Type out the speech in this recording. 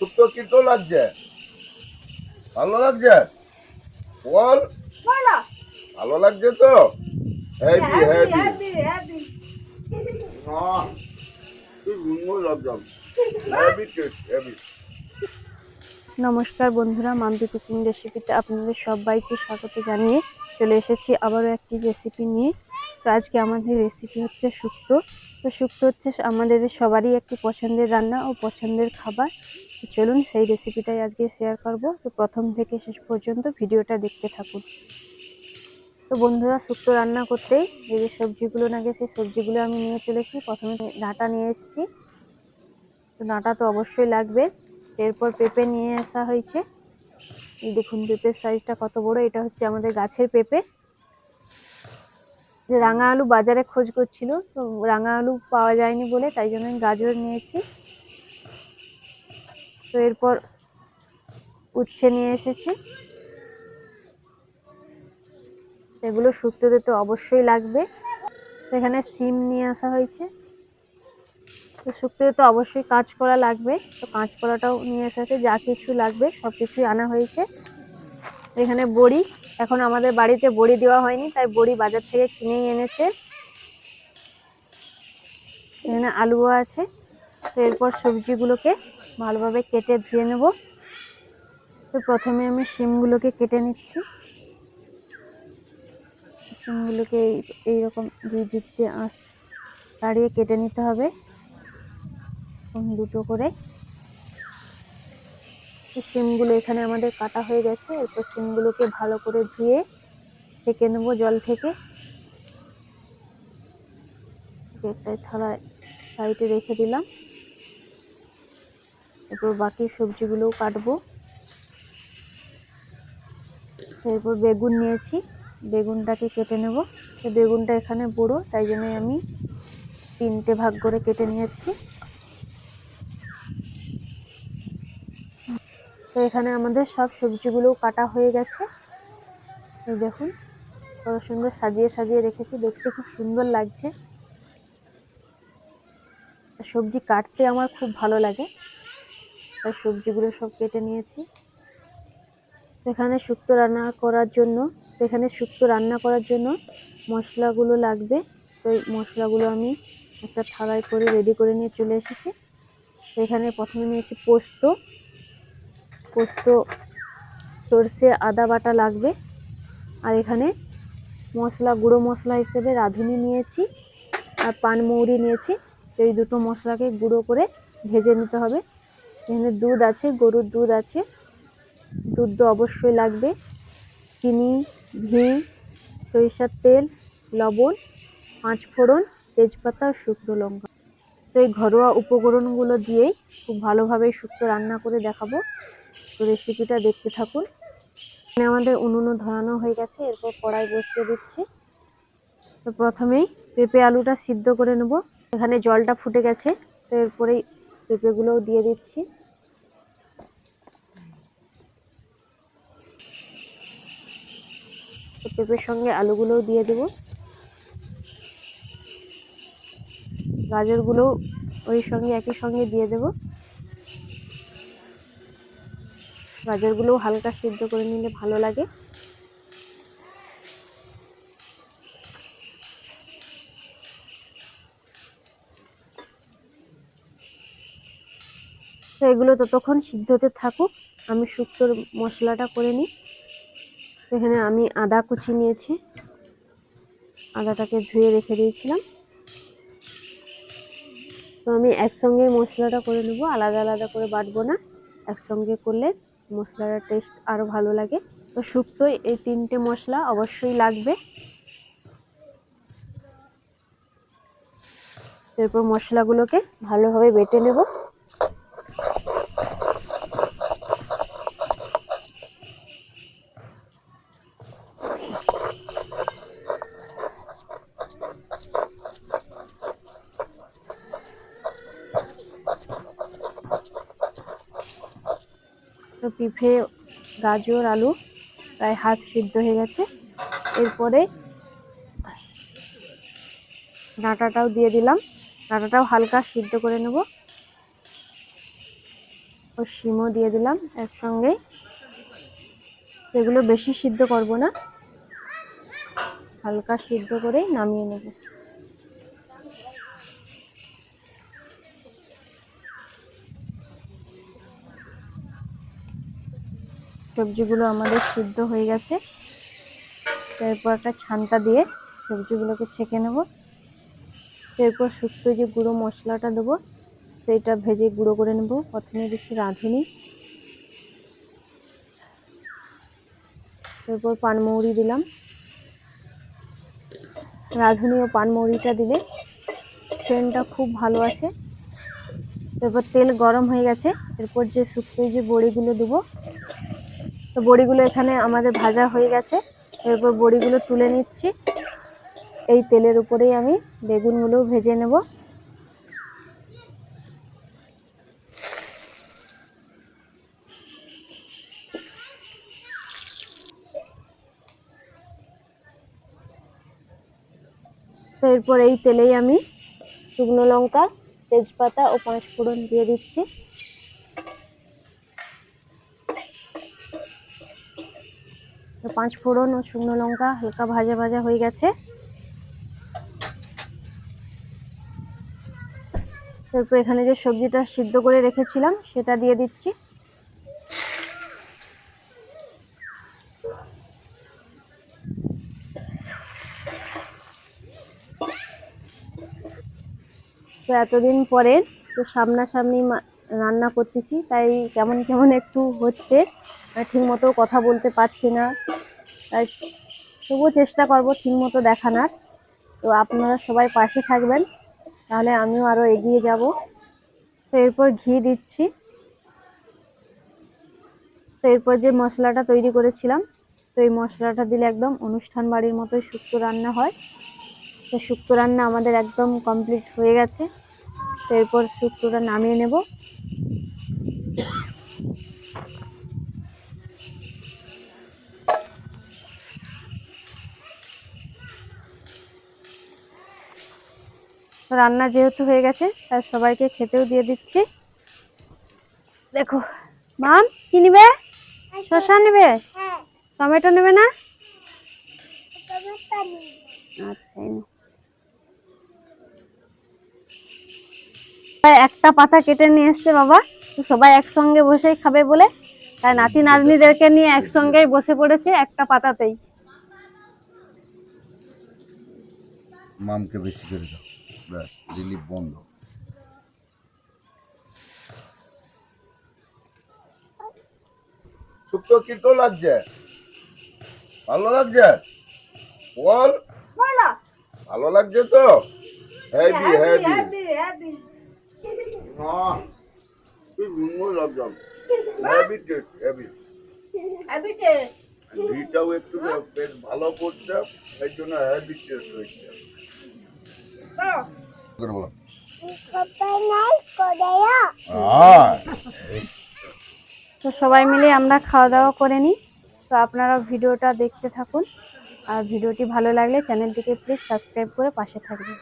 শুক্তো কিটো লাগছে? ভালো লাগছে? বল। ভালো লাগছে তো? হ্যাপি হ্যাপি নমস্কার বন্ধুরা মাম্পি কুকিং রেসিপিতে আপনাদের সবাইকে স্বাগত জানিয়ে চলে এসেছি আবারও একটি রেসিপি নিয়ে। তো আজকে আমাদের রেসিপি হচ্ছে শুক্তো। তো শুক্তো হচ্ছে আমাদের সবারই একটি পছন্দের রান্না ও পছন্দের খাবার। চলুন সেই রেসিপিটাই আজকে শেয়ার করব। তো প্রথম থেকে শেষ পর্যন্ত ভিডিওটা দেখতে থাকুন। তো বন্ধুরা, শুক্তো রান্না করতেই যে যে সবজিগুলো লাগে সেই সবজিগুলো আমি নিয়ে চলেছি। প্রথমে ডাঁটা নিয়ে এসেছি। তো ডাঁটা তো অবশ্যই লাগবে। এরপর পেঁপে নিয়ে আসা হয়েছে। এই দেখুন, পেঁপের সাইজটা কত বড়। এটা হচ্ছে আমাদের গাছের পেঁপে। যে রাঙা আলু বাজারে খোঁজ করছিল, তো রাঙা আলু পাওয়া যায়নি বলে তাই জন্য আমি গাজর নিয়েছি। তো এরপর উচ্ছে নিয়ে এসেছি। এগুলো শুক্তোতে তো অবশ্যই লাগবে। এখানে সিম নিয়ে আসা হয়েছে। তো শুক্তোতে তো অবশ্যই কাঁচকলা লাগবে। তো কাঁচকলাটাও নিয়ে এসেছে। যা কিছু লাগবে, সব কিছুই আনা হয়েছে। এখানে বড়ি, এখন আমাদের বাড়িতে বড়ি দেওয়া হয়নি, তাই বড়ি বাজার থেকে কিনেই এনেছে। এখানে আলুও আছে। তো এরপর সবজিগুলোকে ভালোভাবে কেটে ধুয়ে নেব। তো প্রথমে আমি শিমগুলোকে কেটে নিচ্ছি। শিমগুলোকে এই, এইরকম দুই দিক দিয়ে আঁশ দাঁড়িয়ে কেটে নিতে হবে। দুটো করে। সিমগুলো এখানে আমাদের কাটা হয়ে গেছে। এরপর সিমগুলোকে ভালো করে ধুয়ে ছেঁকে নেব জল থেকে। একটা থালায় সাইডে রেখে দিলাম। এরপর বাকি সবজিগুলোও কাটবো। এরপর বেগুন নিয়েছি। বেগুনটাকে কেটে নেব। বেগুনটা এখানে বড়ো, তাই জন্যই আমি তিনটে ভাগ করে কেটে নিয়েছি। তো এখানে আমাদের সব সবজিগুলোও কাটা হয়ে গেছে। এই দেখুন, কত সুন্দর সাজিয়ে সাজিয়ে রেখেছি। দেখতে খুব সুন্দর লাগছে। সবজি কাটতে আমার খুব ভালো লাগে। তাই সবজিগুলো সব কেটে নিয়েছি। এখানে শুক্তো রান্না করার জন্য, এখানে শুক্তো রান্না করার জন্য মশলাগুলো লাগবে। তো এই মশলাগুলো আমি একটা থালায় করে রেডি করে নিয়ে চলে এসেছি। এখানে প্রথমে নিয়েছি পোস্ত। পোস্ত, সর্ষে, আদা বাটা লাগবে। আর এখানে মশলা, গুঁড়ো মশলা হিসেবে রাঁধুনি নিয়েছি আর পানমৌরি নিয়েছি। তো এই দুটো মশলাকে গুঁড়ো করে ভেজে নিতে হবে। এখানে দুধ আছে, গরুর দুধ আছে। দুধ তো অবশ্যই লাগবে। চিনি, ঘি, সরিষার তেল, লবণ, পাঁচ ফোড়ন, তেজপাতা আর শুকনো লঙ্কা। তো এই ঘরোয়া উপকরণগুলো দিয়েই খুব ভালোভাবে শুক্তো রান্না করে দেখাবো। তো রেসিপিটা দেখতে থাকুন। এখানে আমাদের উনুনও ধরানো হয়ে গেছে, এরপর কড়াই বসিয়ে দিচ্ছি। তো প্রথমেই পেঁপে আলুটা সিদ্ধ করে নেব। এখানে জলটা ফুটে গেছে, তো এরপরেই পেঁপেগুলোও দিয়ে দিচ্ছি। পেঁপের সঙ্গে আলুগুলোও দিয়ে দেব। গাজরগুলোও ওই সঙ্গে একই সঙ্গে দিয়ে দেব। গাজরগুলোও হালকা সিদ্ধ করে নিলে ভালো লাগে। তো এগুলো ততক্ষণ সিদ্ধ হতে থাকুক। আমি শুক্তোর মশলাটা করে নিই। এখানে আমি আদা কুচি নিয়েছি। আদাটাকে ধুয়ে রেখে দিয়েছিলাম। তো আমি একসঙ্গে মশলাটা করে নেব, আলাদা আলাদা করে বাটবো না। একসঙ্গে করলে মশলাটার টেস্ট আরও ভালো লাগে। তো শুক্তোয় এই তিনটে মশলা অবশ্যই লাগবে। এরপর মশলাগুলোকে ভালোভাবে বেটে নেব। পিঁপড়ে গাজর, আলু প্রায় হাফ সিদ্ধ হয়ে গেছে। এরপরে ডাঁটাটাও দিয়ে দিলাম। ডাঁটাটাও হালকা সিদ্ধ করে নেব। ও শিমও দিয়ে দিলাম একসঙ্গে। এগুলো বেশি সিদ্ধ করব না। হালকা সিদ্ধ করে নামিয়ে নেব। সবজিগুলো আমাদের সিদ্ধ হয়ে গেছে। এরপর একটা ছানটা দিয়ে সবজিগুলোকে ছেঁকে নেব। এরপর শুক্তো যে গুঁড়ো মশলাটা দেবো, সেইটা ভেজে গুঁড়ো করে নেব। প্রথমে দিচ্ছি রাঁধুনি। এরপর পানমৌরি দিলাম। রাঁধুনি ও পানমৌরিটা দিলে সেন্টটা খুব ভালো আছে এরপর তেল গরম হয়ে গেছে। এরপর যে শুক্তো যে বড়িগুলো দেবো তো বড়িগুলো এখানে আমাদের ভাজা হয়ে গেছে। এরপর বড়িগুলো তুলে নিচ্ছি। এই তেলের উপরেই আমি বেগুনগুলো ভেজে নেব। এরপর এই তেলেই আমি শুকনো লঙ্কা, তেজপাতা ও পাঁচ ফোড়ন দিয়ে দিচ্ছি। পাঁচ ফোড়ন ও শুকনো লঙ্কা, হালকা ভাজা ভাজা হয়ে গেছে। তারপর এখানে যে সবজিটা সিদ্ধ করে রেখেছিলাম, সেটা দিয়ে দিচ্ছি। তো এতদিন পরে তো সামনাসামনি রান্না করতেছি, তাই কেমন কেমন একটু হচ্ছে। ঠিক মতো কথা বলতে পারছি না। তাই তবুও চেষ্টা করব ঠিক মতো দেখানোর। তো আপনারা সবাই পাশে থাকবেন, তাহলে আমিও আরও এগিয়ে যাব। তো এরপর ঘি দিচ্ছি। তো এরপর যে মশলাটা তৈরি করেছিলাম, তো এই মশলাটা দিলে একদম অনুষ্ঠান বাড়ির মতোই শুক্তো রান্না হয়। তো শুক্তো রান্না আমাদের একদম কমপ্লিট হয়ে গেছে। তো এরপর শুক্তোটা নামিয়ে নেব। রান্না যেহেতু হয়ে গেছে, তাই সবাইকে খেতেও দিয়ে দিচ্ছি। দেখো, মাম, কি নিবে? শসা নেবে? টমেটো নেবে না? আচ্ছা একটা পাতা কেটে নিয়ে এসছে বাবা। সবাই একসঙ্গে বসেই খাবে বলে। তাই নাতি নাতনিদেরকে নিয়ে একসঙ্গেই বসে পড়েছে একটা পাতাতেই। মামকে বেশি করে দাও। ব্যাস রিলিফ বন্ধ। শুক্তো কীরকম লাগছে? ভালো লাগছে? বল। ভালো লাগছে তো? টেস্ট ঘিটাও একটু বেশ ভালো করছে এই জন্য হেভি টেস্ট হয়েছে। তো সবাই মিলে আমরা খাওয়া দাওয়া করে নিই। তো আপনারা ভিডিওটা দেখতে থাকুন। আর ভিডিওটি ভালো লাগলে চ্যানেলটিকে প্লিজ সাবস্ক্রাইব করে পাশে থাকবেন।